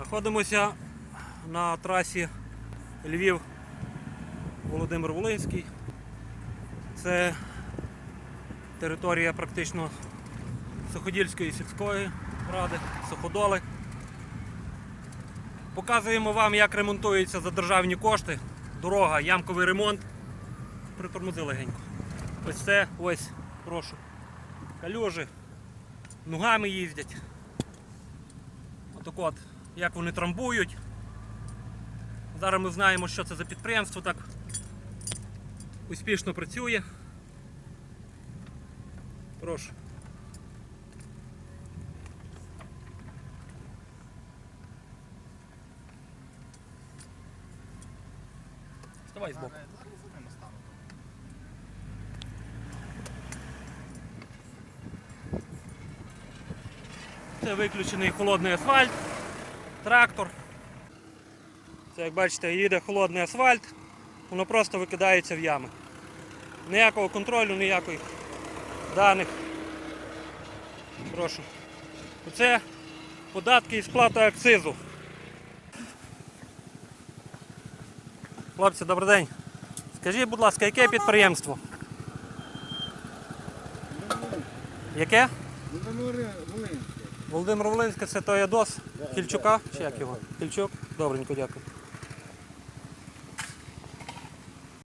Знаходимося на трасі Львів Володимир Волинський. Це територія практично Суходільської сільської ради, Суходоли. Показуємо вам, як ремонтується за державні кошти. Дорога, ямковий ремонт. Притормози легенько. Ось це, ось, прошу. Калюжі. Ногами їздять. Отак от, як вони трамбують. Зараз ми знаємо, що це за підприємство так успішно працює. Прошу. Вставай збоку. Це виключений холодний асфальт, трактор. Це, як бачите, їде холодний асфальт, воно просто викидається в ями. Ніякого контролю, ніяких даних. Прошу. Оце податки і сплата акцизу. Хлопці, добрий день. Скажіть, будь ласка, яке підприємство? Яке? Володимир Волинський, це той Адос Кільчука, Чи як його? Кільчук? Добренько, дякую.